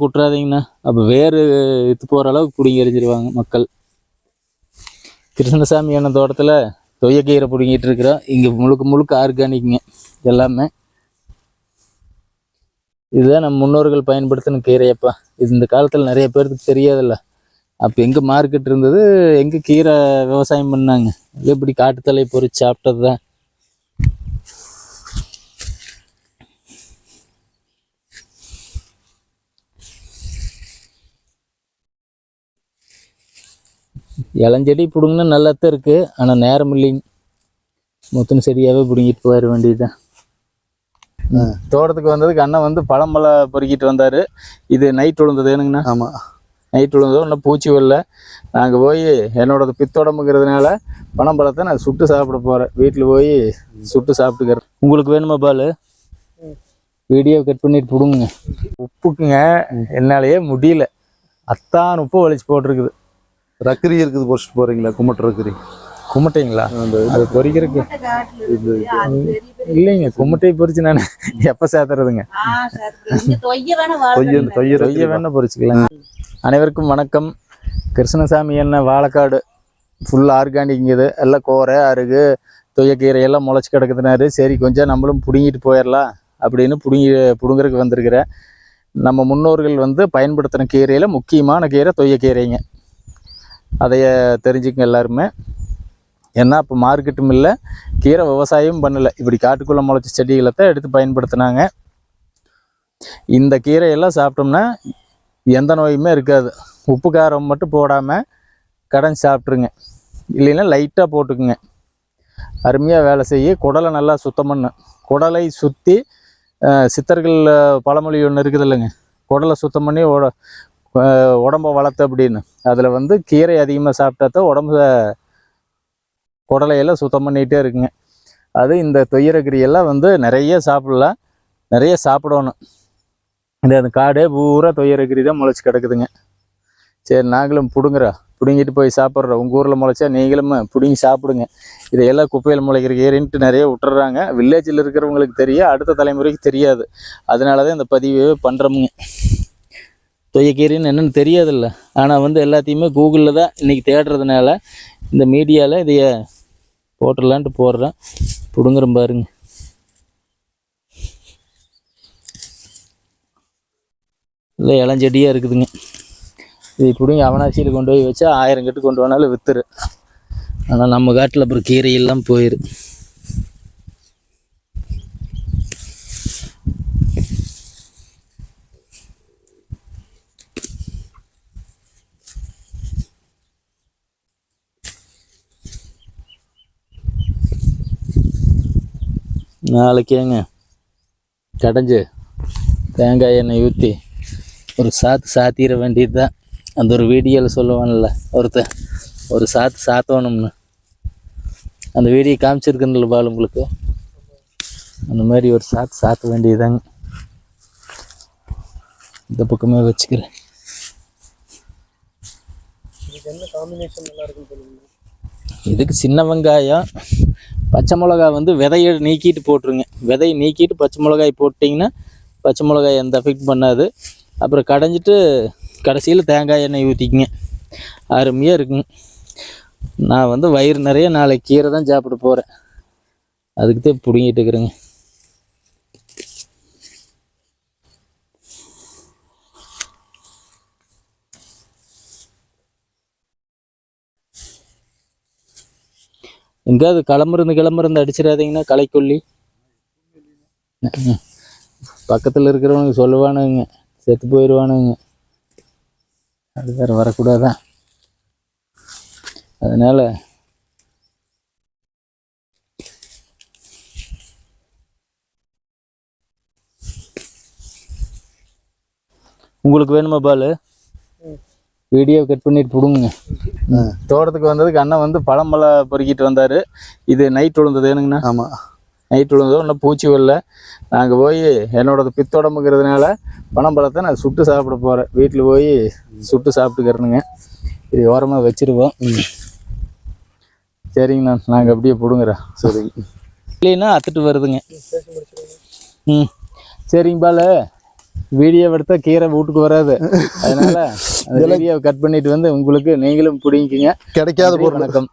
குட்டுறாதீங்கண்ணா அப்போ வேறு இது போகிற அளவுக்கு பிடிங்கி எறிஞ்சிருவாங்க மக்கள். கிருஷ்ணசாமி அண்ணன் தோட்டத்தில் தொய்யக்கீரை பிடுங்கிட்டு இருக்கிறோம் இங்கே முழுக்க முழுக்க ஆர்கானிக்குங்க எல்லாமே. இதுதான் நம்ம முன்னோர்கள் பயன்படுத்தின கீரையப்பா. இது இந்த காலத்தில் நிறைய பேருக்கு தெரியாதில்ல. அப்போ எங்கே மார்க்கெட் இருந்தது எங்கே கீரை விவசாயம் பண்ணாங்க. இது இப்படி காட்டுத்தலை பொறிச்சு சாப்பிட்டது தான் இளஞ்செடி பிடுங்கினா நல்லா தான் இருக்குது ஆனால் நேரம் இல்லைங்க. முத்தின செடியாகவே பிடுங்கிட்டு போயிட வேண்டியதுதான் தோட்டத்துக்கு வந்ததுக்கு அண்ணன் வந்து பழம்பழம் பொறுக்கிட்டு வந்தார். இது நைட் விழுந்தது ஏனுங்கண்ணா ஆமாம் நைட் விழுந்ததும் இன்னும் பூச்சி வரல. நாங்கள் போய் என்னோட பித்தோடம்புங்கிறதுனால பனம்பழத்தை நான் சுட்டு சாப்பிட போகிறேன் வீட்டில் போய் சுட்டு சாப்பிட்டுக்கிறேன். உங்களுக்கு வேணுமா பால்? வீடியோ கட் பண்ணிட்டு பிடுங்க உப்புக்குங்க. என்னாலேயே முடியல. அத்தான் உப்பு வலிச்சு போட்டிருக்குது. ரக்கரி இருக்குது பொறிச்சிட்டு போறீங்களா? கும்மட்டு ரக்கரி. கும்பிட்டீங்களா அது பொறிக்கிறதுக்கு. இல்லைங்க கும்பிட்டை பொறிச்சு நான் எப்போ சேர்த்துறதுங்க தொய்ய தொய்ய தொய்ய வேணா பொறிச்சுக்கலாம். அனைவருக்கும் வணக்கம். கிருஷ்ணசாமி என்ன வாழைக்காடு ஃபுல் ஆர்கானிக் இது. எல்லாம் கோரை அருகு தொய்யக்கீரை எல்லாம் முளைச்சி கிடக்குதுனாரு. சரி கொஞ்சம் நம்மளும் பிடுங்கிட்டு போயிடலாம் அப்படின்னு பிடுங்கி பிடுங்குறதுக்கு வந்திருக்கிறேன். நம்ம முன்னோர்கள் வந்து பயன்படுத்தின கீரையில் முக்கியமான கீரை தொய்யக்கீரைங்க. அதைய தெரிஞ்சுக்கங்க எல்லாருமே. ஏன்னா இப்போ மார்க்கெட்டும் இல்லை கீரை விவசாயம் பண்ணலை. இப்படி காட்டுக்குள்ளே முளைச்ச செடிகளை தான் எடுத்து பயன்படுத்தினாங்க. இந்த கீரையெல்லாம் சாப்பிட்டோம்னா எந்த நோயுமே இருக்காது. உப்பு காரம் மட்டும் போடாமல் கடன் சாப்பிட்ருங்க இல்லைன்னா லைட்டாக போட்டுக்குங்க. அருமையாக வேலை செய்ய குடலை நல்லா சுத்தம் பண்ணு. குடலை சுற்றி சித்தர்கள் பழமொழி ஒன்று இருக்குது இல்லைங்க குடலை சுத்தம் பண்ணி உடம்ப வளர்த்து அப்படின்னு. அதில் வந்து கீரை அதிகமாக சாப்பிட்டா தான் உடம்பு குடலையெல்லாம் சுத்தம் பண்ணிகிட்டே இருக்குங்க. அது இந்த தொய்யரகிரியெல்லாம் வந்து நிறைய சாப்பிடலாம். நிறைய சாப்பிடணும். இந்த அந்த காடே பூரா தொய்யரகிரி தான் முளைச்சி கிடக்குதுங்க. சரி நாங்களும் பிடுங்குறோம் பிடுங்கிட்டு போய் சாப்பிட்றோம் உங்கள் ஊரில் முளைச்சா நீங்களும் பிடுங்கி சாப்பிடுங்க. இதையெல்லாம் குப்பையில் முளைக்கிற கீரைன்ட்டு நிறைய விட்டுறாங்க வில்லேஜில் இருக்கிறவங்களுக்கு தெரியும். அடுத்த தலைமுறைக்கு தெரியாது. அதனால தான் இந்த பதிவு பண்ணுறோமுங்க தொய்யக்கீரைன்னு என்னென்னு தெரியாதில்ல. ஆனால் வந்து எல்லாத்தையுமே கூகுளில் தான் இன்றைக்கி தேடுறதுனால இந்த மீடியாவில் இதைய போட்டுடலான்ட்டு போடுறேன். பிடுங்குறேன் பாருங்க. இல்லை இளஞ்செடியாக இருக்குதுங்க. இது பிடுங்கி அவனாசியில் கொண்டு போய் வச்சா ஆயிரம் கட்டு கொண்டு போனாலும் விற்றுரு ஆனால் நம்ம காட்டில் அப்புறம் கீரையெல்லாம் போயிடும் நாளைக்கேங்க. கடைஞ்சு தேங்காய் எண்ணெய் ஊற்றி ஒரு சாத்து சாத்திர வேண்டியது தான் அந்த ஒரு வீடியோவில் சொல்லுவான்ல ஒருத்தன் ஒரு சாத்து சாத்தணும்னு. அந்த வீடியோ காமிச்சிருக்கேன்ல பால் உங்களுக்கு? அந்த மாதிரி ஒரு சாத்து சாத்த வேண்டியதுதாங்க. இந்த பக்கமே வச்சுக்கிறேன். இதுக்கு சின்ன வெங்காயம் பச்சை மிளகா வந்து விதையை நீக்கிட்டு போட்டுருங்க. விதையை நீக்கிட்டு பச்சை மிளகாய் போட்டிங்கன்னா பச்சை மிளகாய் எந்த எஃபெக்ட் பண்ணாது. அப்புறம் கடைஞ்சிட்டு கடைசியில் தேங்காய் எண்ணெய் ஊற்றிக்கிங்க அருமையாக இருக்குங்க. நான் வந்து வயிறு நிறைய நாளைக்கு கீரை தான் சாப்பிட போகிறேன் அதுக்கு தான் பிடுங்கிட்டு இருக்கிறேங்க. எங்கேயாவது கிளம்புறது கிளம்புறது அடிச்சிடாதீங்கன்னா களைக்கொல்லி. பக்கத்தில் இருக்கிறவனுங்க சொல்லுவானுங்க செத்து போயிடுவானுங்க அது வேறு வரக்கூடாதான் அதனால் உங்களுக்கு வேணுமா பால்? வீடியோ கட் பண்ணிட்டு பிடுங்க. தோட்டத்துக்கு வந்ததுக்கு அண்ணன் வந்து பழம்பழம் பொறுக்கிட்டு வந்தார். இது நைட் விழுந்தது ஏனுங்கண்ணா ஆமாம் நைட் விழுந்ததும் இன்னும் பூச்சி வரல. நாங்கள் போய் என்னோட பித்தோடம்புங்கிறதுனால பனம்பழத்தை நான் சுட்டு சாப்பிட போகிறேன் வீட்டில் போய் சுட்டு சாப்பிட்டுக்கிறேனுங்க. இது ஓரமாக வச்சிருவோம். சரிங்கண்ணா. நாங்கள் அப்படியே பிடுங்குறோம். சரி. இல்லைன்னா அத்துட்டு வருதுங்க. ம். சரிங்க பால. வீடியோ எடுத்தா கீரை வீட்டுக்கு வராது. அதனால வீடியோவை கட் பண்ணிட்டு வந்து உங்களுக்கு நீங்களும் பிடிங்கிங்க கிடைக்காத வணக்கம்.